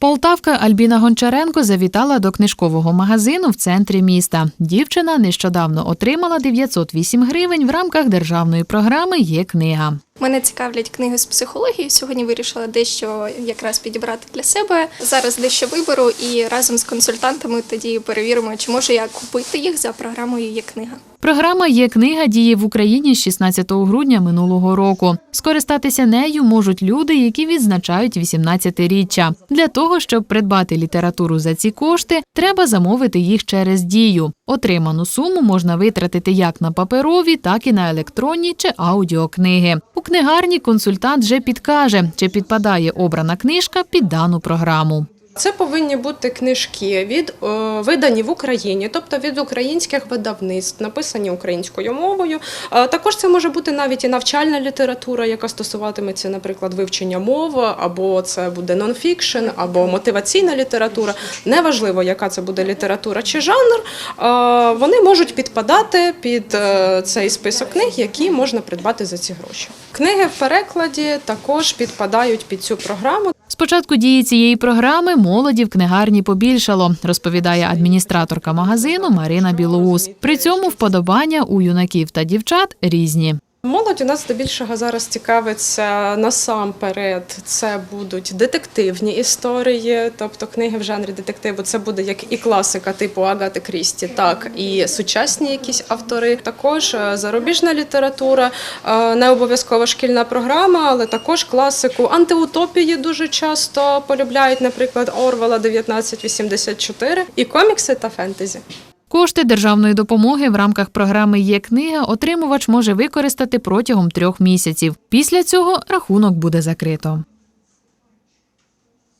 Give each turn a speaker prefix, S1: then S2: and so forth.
S1: Полтавка Альбіна Гончаренко завітала до книжкового магазину в центрі міста. Дівчина нещодавно отримала 908 гривень в рамках державної програми Є книга.
S2: Мене цікавлять книги з психології. Сьогодні вирішила дещо якраз підібрати для себе. Зараз дещо виберу і разом з консультантами тоді перевіримо, чи можу я купити їх за програмою Є книга.
S1: Програма Є книга діє в Україні з 16 грудня минулого року. Скористатися нею можуть люди, які відзначають 18-річчя. Для того, щоб придбати літературу за ці кошти, треба замовити їх через дію. Отриману суму можна витратити як на паперові, так і на електронні чи аудіокниги. У книгарні консультант вже підкаже, чи підпадає обрана книжка під дану програму.
S3: Це повинні бути книжки від е, видані в Україні, тобто від українських видавництв, написані українською мовою. Також це може бути навіть і навчальна література, яка стосуватиметься, наприклад, вивчення мови, або це буде нонфікшн, або мотиваційна література. Неважливо, яка це буде література чи жанр. вони можуть підпадати під е, цей список книг, які можна придбати за ці гроші. Книги в перекладі також підпадають під цю програму.
S1: З початку дії цієї програми молоді в книгарні побільшало, розповідає адміністраторка магазину Марина Білоус. При цьому вподобання у юнаків та дівчат різні.
S3: Молодь у нас здебільшого зараз цікавиться насамперед. Це будуть детективні історії, тобто книги в жанрі детективу. Це буде як і класика типу Агати Крісті, так і сучасні якісь автори. Також е, зарубіжна література, е, не обов'язково шкільна програма, але також класику. Антиутопії дуже часто полюбляють, наприклад, Орвела 1984, і комікси та фентезі.
S1: Кошти державної допомоги в рамках програми Є книга отримувач може використати протягом трьох місяців. Після цього рахунок буде закрито.